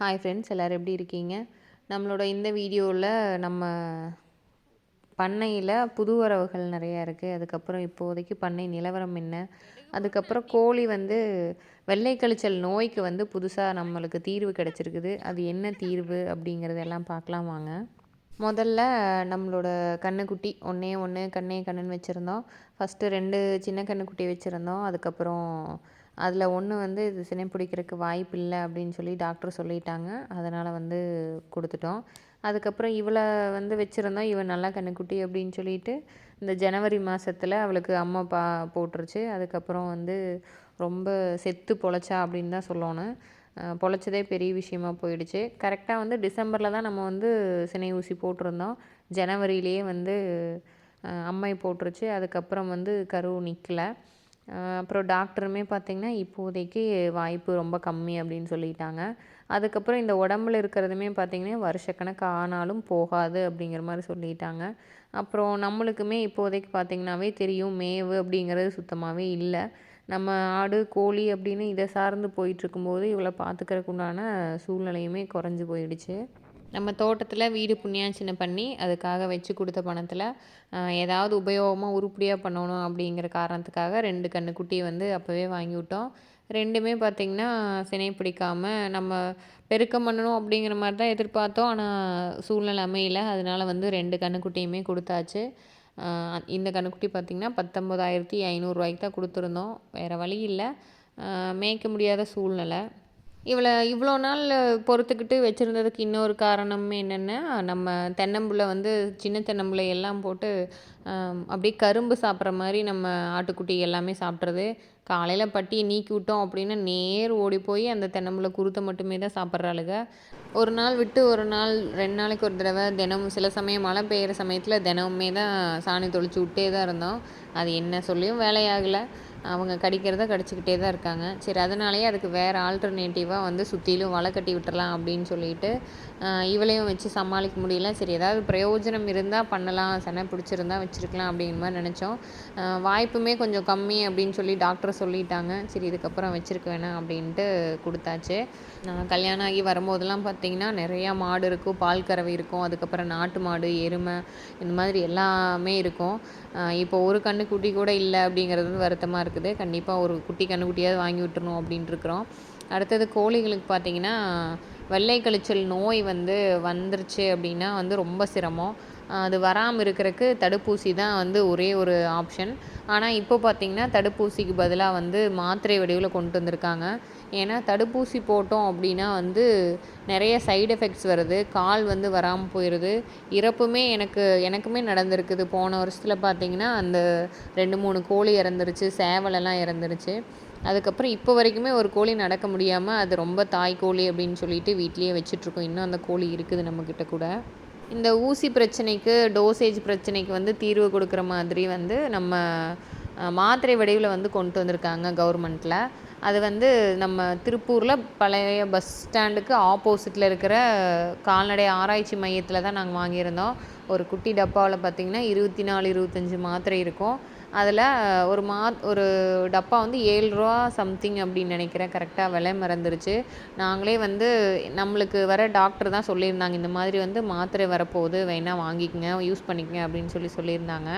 Hi friends எல்லோரும் எப்படி இருக்கீங்க? நம்மளோட இந்த வீடியோவில் நம்ம பண்ணையில் புது வரவுகள் நிறையா இருக்குது அதுக்கப்புறம் இப்போதைக்கு பண்ணை நிலவரம் என்ன? அதுக்கப்புறம் கோழி வந்து வெள்ளை கழிச்சல் நோய்க்கு வந்து புதுசாக நம்மளுக்கு தீர்வு கிடச்சிருக்குது. அது என்ன தீர்வு அப்படிங்கிறதெல்லாம் பார்க்கலாம் வாங்க. முதல்ல நம்மளோட கண்ணுக்குட்டி ஒன்றே ஒன்று கண்ணே கண்ணுன்னு வச்சுருந்தோம். ஃபஸ்ட்டு ரெண்டு சின்ன கண்ணுக்குட்டி வச்சுருந்தோம். அதுக்கப்புறம் அதில் ஒன்று வந்து இது சினை பிடிக்கிறதுக்கு வாய்ப்பு இல்லை அப்படின்னு சொல்லி டாக்டர் சொல்லிட்டாங்க. அதனால் வந்து கொடுத்துட்டோம். அதுக்கப்புறம் இவளை வந்து வச்சுருந்தோம். இவன் நல்லா கண்ணுக்குட்டி அப்படின்னு சொல்லிட்டு இந்த ஜனவரி மாதத்தில் அவளுக்கு அம்மா பா போட்டுருச்சு. அதுக்கப்புறம் வந்து ரொம்ப செத்து பொழைச்சா அப்படின்னு தான் சொல்லணும். பொழைச்சதே பெரிய விஷயமா போயிடுச்சு. கரெக்டாக வந்து டிசம்பரில் தான் நம்ம வந்து சினை ஊசி போட்டிருந்தோம். ஜனவரியிலேயே வந்து அம்மை போட்டுருச்சு. அதுக்கப்புறம் வந்து கரு நிற்கலை அப்புறம் டாக்டருமே பார்த்திங்கன்னா இப்போதைக்கு வாய்ப்பு ரொம்ப கம்மி அப்படின்னு சொல்லிட்டாங்க. அதுக்கப்புறம் இந்த உடம்புல இருக்கிறதுமே பார்த்திங்கன்னா வருஷக்கணக்கு ஆனாலும் போகாது அப்படிங்கிற மாதிரி சொல்லிட்டாங்க. அப்புறம் நம்மளுக்குமே இப்போதைக்கு பார்த்திங்கனாவே தெரியும் மேவு அப்படிங்கிறது சுத்தமாகவே இல்லை. நம்ம ஆடு கோழி அப்படின்னு இதை சார்ந்து போயிட்டுருக்கும்போது இவ்வளோ பார்த்துக்கிறதுக்குண்டான சூழ்நிலையுமே குறைஞ்சி போயிடுச்சு. நம்ம தோட்டத்தில் வீடு புண்ணியாச்சினை பண்ணி அதுக்காக வச்சு கொடுத்த பணத்தில் ஏதாவது உபயோகமாக உருப்படியாக பண்ணணும் அப்படிங்கிற காரணத்துக்காக ரெண்டு கன்றுக்குட்டியை வந்து அப்போவே வாங்கி விட்டோம். ரெண்டுமே பார்த்திங்கன்னா சினை பிடிக்காமல் நம்ம பெருக்கம் பண்ணணும் அப்படிங்கிற மாதிரி தான் எதிர்பார்த்தோம். ஆனால் சூழ்நிலை அமையல. அதனால் வந்து ரெண்டு கன்றுக்குட்டியுமே கொடுத்தாச்சு. இந்த கன்றுக்குட்டி பார்த்திங்கன்னா பத்தொம்போதாயிரத்தி ஐநூறுரூவாய்க்கு தான் கொடுத்துருந்தோம். வேறு வழி இல்லை. மேய்க்க முடியாத சூழ்நிலை. இவ்வளோ இவ்வளோ நாள் பொறுத்துக்கிட்டு வச்சுருந்ததுக்கு இன்னொரு காரணம் என்னென்னா நம்ம தென்னம்புள்ள வந்து சின்ன தென்னம்புள்ளை எல்லாம் போட்டு அப்படியே கரும்பு சாப்பிட்ற மாதிரி நம்ம ஆட்டுக்குட்டி எல்லாமே சாப்பிட்றது. காலையில் பட்டியை நீக்கி விட்டோம் அப்படின்னா நேர் ஓடி போய் அந்த தென்னம்பிள்ளை குருத்தை மட்டுமே தான் சாப்பிட்றாளுங்க ஒரு நாள் விட்டு ஒரு நாள் ரெண்டு நாளைக்கு ஒரு தடவை தினமும் சில சமயம் மழை பெய்கிற சமயத்தில் தினமுமே தான் சாணி தொளிச்சு விட்டே தான் இருந்தோம். அது என்ன சொல்லியும் வேலையாகலை. அவங்க கடிக்கிறத கடிச்சிக்கிட்டே தான் இருக்காங்க. சரி அதனாலேயே அதுக்கு வேறு ஆல்டர்னேட்டிவாக வந்து சுற்றிலும் வலை கட்டி விட்டுறலாம் அப்படின்னு சொல்லிட்டு இவளையும் வச்சு சமாளிக்க முடியல. சரி ஏதாவது பிரயோஜனம் இருந்தால் பண்ணலாம். சென பிடிச்சிருந்தா வச்சுருக்கலாம் அப்படிங்கிற மாதிரி நினச்சோம். வாய்ப்புமே கொஞ்சம் கம்மி அப்படின்னு சொல்லி டாக்டர் சொல்லிட்டாங்க. சரி இதுக்கப்புறம் வச்சுருக்க வேணாம் அப்படின்ட்டு கொடுத்தாச்சு. நான் கல்யாணம் ஆகி வரும்போதெல்லாம் பார்த்திங்கன்னா நிறையா மாடு இருக்கும். பால் கறவை இருக்கும். அதுக்கப்புறம் நாட்டு மாடு எருமை இந்த மாதிரி எல்லாமே இருக்கும். இப்போ ஒரு கன்று குட்டி கூட இல்லை அப்படிங்கிறது வருத்தமாக இருக்குது. கண்டிப்பாக ஒரு குட்டி கன்றுக்குட்டியாவது வாங்கி விட்டுறணும் அப்படின்ட்டு இருக்கிறோம் அடுத்தது கோழிகளுக்கு பார்த்திங்கன்னா வெள்ளை கழிச்சல் நோய் வந்து வந்துருச்சு அப்படின்னா வந்து ரொம்ப சிரமம். அது வராமல் இருக்கிறதுக்கு தடுப்பூசி தான் வந்து ஒரே ஒரு ஆப்ஷன். ஆனால் இப்போ பார்த்திங்கன்னா தடுப்பூசிக்கு பதிலாக வந்து மாத்திரை வடிவில் கொண்டு வந்திருக்காங்க. ஏன்னா தடுப்பூசி போட்டோம் அப்படின்னா வந்து நிறைய சைடு எஃபெக்ட்ஸ் வருது. கால் வந்து வராமல் போயிடுது இறப்புமே எனக்கு எனக்குமே நடந்திருக்குது. போன வருஷத்தில் பார்த்திங்கன்னா அந்த ரெண்டு மூணு கோழி இறந்துருச்சு. சேவலெல்லாம் இறந்துருச்சு. அதுக்கப்புறம் இப்போ வரைக்குமே ஒரு கோழி நடக்க முடியாமல் அது ரொம்ப தாய் கோழி அப்படின்னு சொல்லிட்டு வீட்லேயே வச்சிட்ருக்கோம் இன்னும் அந்த கோழி இருக்குது நம்மக்கிட்ட கூட. இந்த ஊசி பிரச்சனைக்கு டோசேஜ் பிரச்சனைக்கு வந்து தீர்வு கொடுக்குற மாதிரி வந்து நம்ம மாத்திரை வடிவில் வந்து கொண்டு வந்திருக்காங்க கவர்மெண்ட்டில் அது வந்து நம்ம திருப்பூரில் பழைய பஸ் ஸ்டாண்டுக்கு ஆப்போசிட்டில் இருக்கிற கால்நடை ஆராய்ச்சி மையத்தில் தான் நாங்கள் வாங்கியிருந்தோம். ஒரு குட்டி டப்பாவில் பார்த்திங்கன்னா இருபத்தி நாலு இருபத்தஞ்சி மாத்திரை இருக்கும். அதில் ஒரு மா ஒரு டப்பா வந்து ஏழு ரூபா சம்திங் அப்படின்னு நினைக்கிறேன். கரெக்டாக விலை மறந்துருச்சு. நாங்களே வந்து நம்மளுக்கு வர டாக்டர் தான் சொல்லியிருந்தாங்க இந்த மாதிரி வந்து மாத்திரை வரப்போகுது வேணால் வாங்கிக்கங்க யூஸ் பண்ணிக்கங்க அப்படின்னு சொல்லி சொல்லியிருந்தாங்க.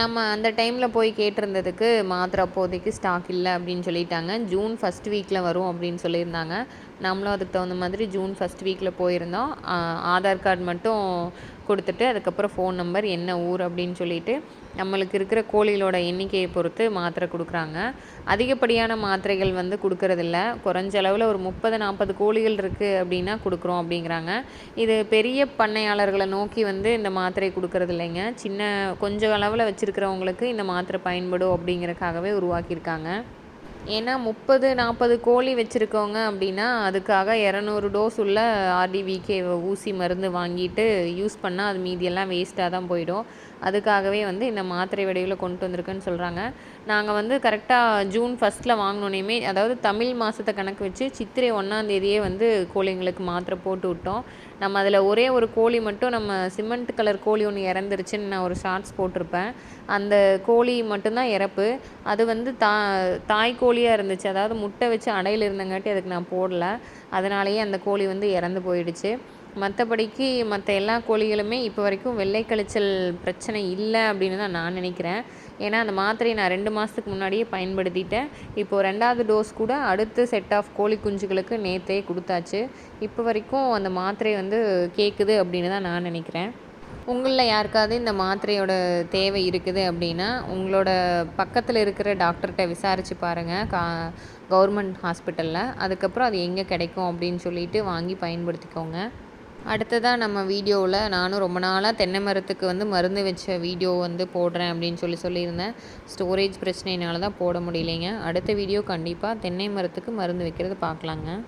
நம்ம அந்த டைமில் போய் கேட்டிருந்ததுக்கு மாத்திரை அப்போதைக்கு ஸ்டாக் இல்லை அப்படின்னு சொல்லிட்டாங்க. ஜூன் ஃபஸ்ட் வீக்கில் வரும் அப்படின்னு சொல்லியிருந்தாங்க. நம்மளும் அதுக்கு தகுந்த மாதிரி ஜூன் ஃபஸ்ட் வீக்கில் போயிருந்தோம். ஆதார் கார்டு மட்டும் கொடுத்துட்டு அதுக்கப்புறம் ஃபோன் நம்பர் என்ன ஊர் அப்படின்னு சொல்லிட்டு நம்மளுக்கு இருக்கிற கோழிகளோட எண்ணிக்கையை பொறுத்து மாத்திரை கொடுக்குறாங்க. அதிகப்படியான மாத்திரைகள் வந்து கொடுக்கறதில்ல. குறைஞ்ச அளவில் ஒரு முப்பது நாற்பது கோழிகள் இருக்குது அப்படின்னா கொடுக்குறோம் அப்படிங்கிறாங்க. இது பெரிய பண்ணையாளர்களை நோக்கி வந்து இந்த மாத்திரை கொடுக்கறது இல்லைங்க. சின்ன கொஞ்சம் அளவில் வச்சுருக்கிறவங்களுக்கு இந்த மாத்திரை பயன்படும் அப்படிங்கிறக்காகவே உருவாக்கியிருக்காங்க. ஏன்னா முப்பது நாற்பது கோழி வச்சுருக்கவங்க அப்படின்னா அதுக்காக இரநூறு டோஸ் உள்ள ஆர்டிவிகே ஊசி மருந்து வாங்கிட்டு யூஸ் பண்ணால் அது மீதியெல்லாம் வேஸ்ட்டாக தான் போயிடும். அதுக்காகவே வந்து இந்த மாத்திரை வடிவில் கொண்டு வந்திருக்குன்னு சொல்கிறாங்க நாங்கள் வந்து கரெக்டாக ஜூன் ஃபஸ்ட்டில் வாங்கினோன்னே அதாவது தமிழ் மாதத்தை கணக்கு வச்சு சித்திரை ஒன்றாந்தேதியே வந்து கோழிங்களுக்கு மாத்திரை போட்டு விட்டோம். நம்ம அதில் ஒரே ஒரு கோழி மட்டும் நம்ம சிமெண்ட் கலர் கோழி ஒன்று இறந்துருச்சுன்னு நான் ஒரு ஷார்ட்ஸ் போட்டிருப்பேன். அந்த கோழி மட்டும்தான் இறப்பு. அது வந்து தா தாய் கோழியாக இருந்துச்சு. அதாவது முட்டை வச்சு அடையில் இருந்தங்காட்டி அதுக்கு நான் போடல. அதனாலேயே அந்த கோழி வந்து இறந்து போயிடுச்சு. மற்றபடிக்கு மற்ற எல்லா கோழிகளுமே இப்போ வரைக்கும் வெள்ளை கழிச்சல் பிரச்சனை இல்லை அப்படின்னு தான் நான் நினைக்கிறேன். ஏன்னா அந்த மாத்திரையை நான் ரெண்டு மாதத்துக்கு முன்னாடியே பயன்படுத்திட்டேன். இப்போது ரெண்டாவது டோஸ் கூட அடுத்த செட் ஆஃப் கோழி குஞ்சுகளுக்கு நேற்றே கொடுத்தாச்சு. இப்போ வரைக்கும் அந்த மாத்திரை வந்து கேட்குது அப்படின்னு தான் நான் நினைக்கிறேன். உங்களில் யாருக்காவது இந்த மாத்திரையோட தேவை இருக்குது அப்படின்னா உங்களோட பக்கத்தில் இருக்கிற டாக்டர்கிட்ட விசாரித்து பாருங்கள் கா கவர்மெண்ட் ஹாஸ்பிட்டலில். அதுக்கப்புறம் அது எங்கே கிடைக்கும் அப்படின்னு சொல்லிட்டு வாங்கி பயன்படுத்திக்கோங்க. அடுத்ததாக நம்ம வீடியோவில் நானும் ரொம்ப நாளாக தென்னை மரத்துக்கு வந்து மருந்து வச்ச வீடியோ வந்து போடுறேன் அப்படின்னு சொல்லி சொல்லியிருந்தேன். ஸ்டோரேஜ் பிரச்சனையினால தான் போட முடியலைங்க. அடுத்த வீடியோ கண்டிப்பாக தென்னை மரத்துக்கு மருந்து வைக்கிறது பார்க்கலாங்க.